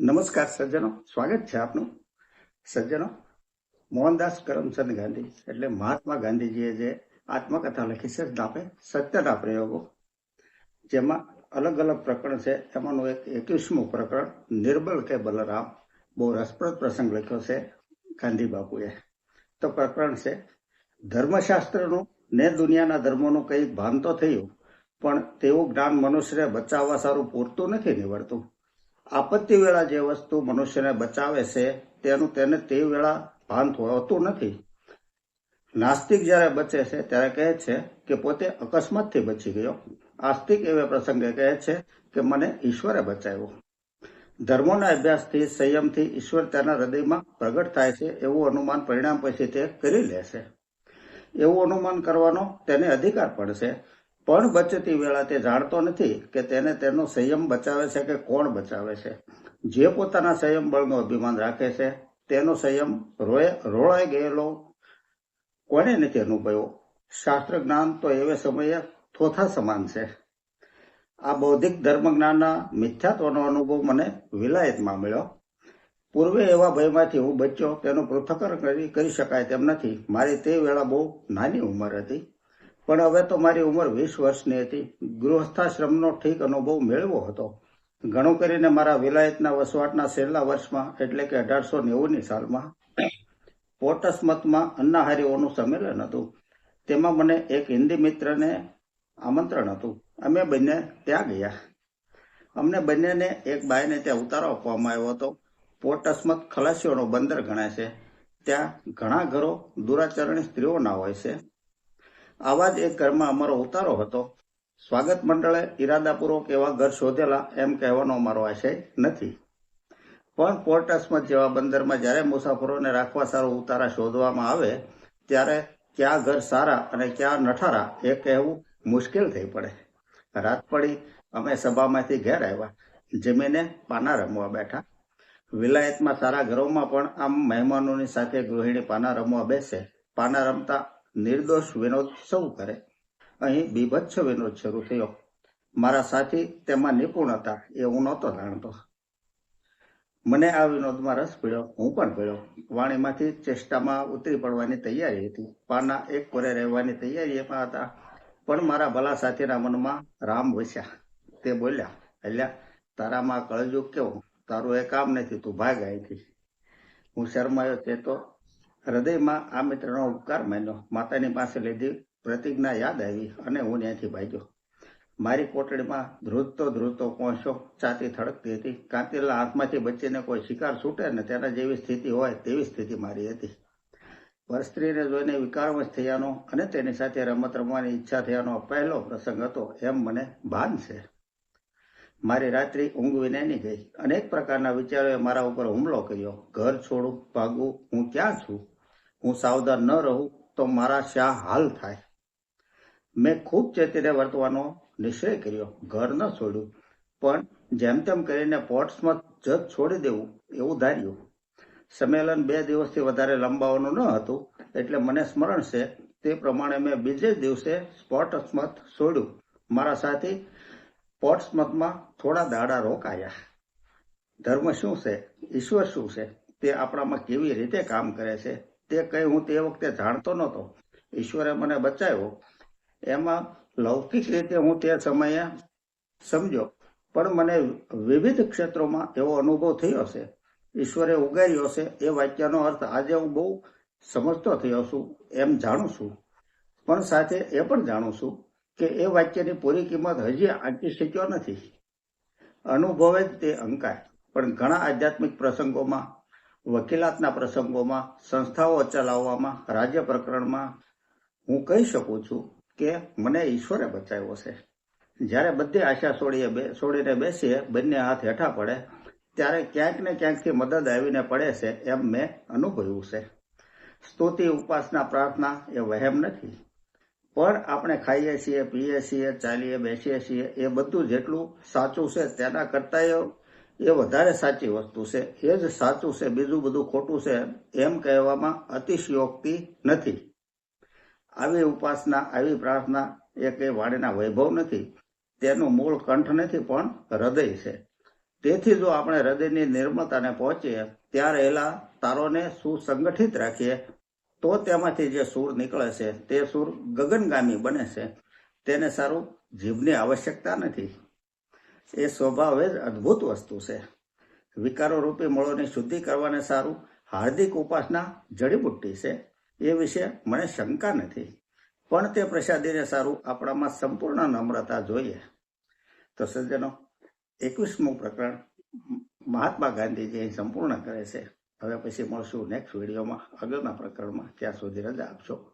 નમસ્કાર સજ્જનો, સ્વાગત છે આપનું. સજ્જનો, મોહનદાસ કરમચંદ ગાંધી એટલે મહાત્મા ગાંધીજીએ જે આત્મકથા લખી છે, દાપે, સત્યના પ્રયોગો, જેમાં અલગ અલગ પ્રકરણ છે. એમાંનું એક એકવીસમું પ્રકરણ, નિર્બળ કે બલરામ, બહુ રસપ્રદ પ્રસંગ લખ્યો છે ગાંધી બાપુએ. તો પ્રકરણ છે, ધર્મશાસ્ત્રનું ને દુનિયાના ધર્મોનું કંઈક ભાન તો થયું, પણ તેવું જ્ઞાન મનુષ્યને બચાવવા સારું પૂરતું નથી નીવડતું. આપત્તિ વેળા જે વસ્તુ મનુષ્યને બચાવે છે, તેનું તેને તે વેળા ભાન હોતું નથી. નાસ્તિક જ્યારે બચે છે, ત્યારે કહે છે કે પોતે અકસ્માતથી બચી ગયો. આસ્તિક એવા પ્રસંગે કહે છે કે મને ઈશ્વરે બચાવ્યો. ધર્મોના અભ્યાસથી, સંયમથી ઈશ્વર તેના હૃદયમાં પ્રગટ થાય છે, એવું અનુમાન પરિણામ પછી તે કરી લે છે. એવું અનુમાન કરવાનો તેને અધિકાર પણ છે. પણ બચતી વેળા તે જાણતો નથી કે તેને તેનો સંયમ બચાવે છે કે કોણ બચાવે છે. જે પોતાના સંયમ બળનો અભિમાન રાખે છે, તેનો સંયમ રોળાઈ ગયેલો કોને નથી અનુભવ્યો? શાસ્ત્ર જ્ઞાન તો એવે સમયે થોથા સમાન છે. આ બૌદ્ધિક ધર્મ જ્ઞાનના મિથ્યાત્વનો અનુભવ મને વિલાયતમાં મળ્યો. પૂર્વે એવા ભયમાંથી હું બચ્યો, તેનું પૃથ્થકરણ કરી કરી શકાય તેમ નથી. મારી તે વેળા બહુ નાની ઉંમર હતી. પણ હવે તો મારી ઉંમર વીસ વર્ષની હતી. ગૃહસ્થાશ્રમનો ઠીક અનુભવ મેળવો હતો. ઘણું કરીને મારા વિલાયતના વસવાટના છેલ્લા વર્ષમાં, એટલે કે અઢારસો નેવુંની સાલમાં પોટસમતમાં અન્નાહારીઓનું સંમેલન હતું. તેમાં મને એક હિન્દી મિત્રને આમંત્રણ હતું. અમે બંને ત્યાં ગયા. અમને બંનેને એક બાઈને ત્યાં ઉતારો આપવામાં આવ્યો હતો. પોટસમત ખલાસીઓનો બંદર ગણાય છે. ત્યાં ઘણા ઘરો દુરાચરણી સ્ત્રીઓના હોય છે. આવા જ એક ઘરમાં અમારો ઉતારો હતો. સ્વાગત મંડળે ઈરાદાપૂર્વક એવા ઘર શોધેલા એમ કહેવાનો અમારો આશય નથી. પણ પોર્ટ અસ્મત જેવા બંદરમાં જ્યારે મુસાફરોને રાખવા સારો ઉતારા શોધવામાં આવે, ત્યારે ક્યાં ઘર સારા અને ક્યાં નઠારા એ કહેવું મુશ્કેલ થઈ પડે. રાત પડી, અમે સભામાંથી ઘેર આવ્યા. જમીને પાના રમવા બેઠા. વિલાયતમાં સારા ઘરોમાં પણ આમ મહેમાનોની સાથે ગૃહિણી પાના રમવા બેસે. પાના રમતા નિર્દોષ વિનોદ સૌ કરે. અહીં બીભત્સ વિનોદ શરૂ થયો. મારા સાથી તેમાં નિપુણ હતા એ હું નહોતો જાણતો. મને આ વિનોદમાં રસ પડ્યો હું પણ પીડ્યો વાણીમાંથી ચેષ્ટામાં ઉતરી પડવાની તૈયારી હતી. પાના એક કોરે રહેવાની તૈયારી એમાં હતા. પણ મારા ભલા સાથીના મનમાં રામ વસ્યા. તે બોલ્યા એટલે તારામાં કળજુગ કેવું? તારું એ કામ નથી, તું ભાગ અહીંથી. હું શરમાયો, તે તો હૃદયમાં આ મિત્રનો ઉપકાર માન્યો. માતાની પાસે લીધી પ્રતિજ્ઞા યાદ આવી અને હું ત્યાંથી ભાગ્યો. મારી કોટડીમાં ધ્રુજતો ધ્રુજતો પહોંચ્યો છાતી થડકતી હતી. કાંતિલા હાથમાંથી બચીને કોઈ શિકાર છૂટે ને તેના જેવી સ્થિતિ હોય તેવી સ્થિતિ મારી હતી. પરસ્ત્રીને જોઈને વિકારવશ થયાનો અને તેની સાથે રમત રમવાની ઈચ્છા થયાનો પહેલો પ્રસંગ હતો એમ મને ભાન છે. મારી રાત્રિ ઊંઘ વિનાની ગઈ. અનેક પ્રકારના વિચારોએ મારા ઉપર હુમલો કર્યો. ઘર છોડું, ભાગવું, હું ક્યાં છું? હું સાવધાન ન રહું તો મારા શા હાલ થાય? મેં ખૂબ ચેતીને વર્તવાનો નિશ્ચય કર્યો. ઘર ન છોડ્યું પણ જેમ તેમ કરીને પોર્ટ્સમાં જજ છોડી દેવું એવું ધાર્યું. સંમેલન બે દિવસથી વધારે લંબાવવાનું ન હતું, એટલે મને સ્મરણ છે તે પ્રમાણે મેં બીજે દિવસે સ્પોર્ટ્સમત છોડ્યું. મારા સાથી પોર્ટ્સમતમાં થોડા દાડા રોકાયા. ધર્મ શું છે? ઈશ્વર શું છે? તે આપણામાં કેવી રીતે કામ કરે છે? તે કઈ હું તે વખતે જાણતો નહોતો. ઈશ્વરે મને બચાવ્યો. એમાં લૌકિક રીતે હું તે સમયે સમજો પણ મને વિવિધ ક્ષેત્રોમાં એવો અનુભવ થયો છે ઈશ્વરે ઉગાર્યો છે એ વાક્યનો અર્થ આજે હું બહુ સમજતો થયો છું, એમ જાણું છું. પણ સાથે એ પણ જાણું છું કે એ વાક્યની પૂરી કિંમત હજી આંકી શક્યો નથી. અનુભવે જ તે અંકાય. પણ ઘણા આધ્યાત્મિક પ્રસંગોમાં વકીલાતના પ્રસંગોમાં, સંસ્થાઓ ચલાવવામાં, રાજ્ય પ્રકરણમાં હું કહી શકું છું કે મને ઈશ્વરે બચાવ્યો છે. જ્યારે બધી આશા છોડીએ છોડીને બેસીએ, બંને હાથ હેઠા પડે, ત્યારે ક્યાંક ને ક્યાંકથી મદદ આવીને પડે છે એમ મેં અનુભવ્યું છે. સ્તુતિ, ઉપાસના, પ્રાર્થના એ વહેમ નથી. પણ આપણે ખાઈએ છીએ, પીએ છીએ, ચાલીએ, બેસીએ છીએ, એ બધું જેટલું સાચું છે તેના કરતાં એ વધારે સાચી વસ્તુ છે. એ જ સાચું છે, બીજું બધું ખોટું છે એમ. કહેવામાં અતિશયોક્તિ નથી. આવી ઉપાસના, આવી પ્રાર્થના એ કઈ વાણીના વૈભવ નથી. તેનું મૂળ કંઠ નથી, પણ હૃદય છે. તેથી જો આપણે હૃદયની નિર્મળતાને પહોંચીએ ત્યાં રહેલા તારોને સુસંગઠિત રાખીએ, તો તેમાંથી જે સૂર નીકળે છે, તે સૂર ગગનગામી બને છે. તેને સારું જીભની આવશ્યકતા નથી. એ સ્વભાવે જ અદ્ભુત વસ્તુ છે. વિકારો રૂપી મળોની શુદ્ધિ કરવાને સારું, હાર્દિક ઉપાસના જડીબુટ્ટી છે. એ વિશે મને શંકા નથી. પણ તે પ્રસાદીને સારું આપણામાં સંપૂર્ણ નમ્રતા જોઈએ. તો સજ્જનો, એકવીસમું પ્રકરણ મહાત્મા ગાંધીજી સંપૂર્ણ કરે છે. હવે પછી મળશું નેક્સ્ટ વિડીયોમાં આગળના પ્રકરણમાં. ત્યાં સુધી રજા આપશો.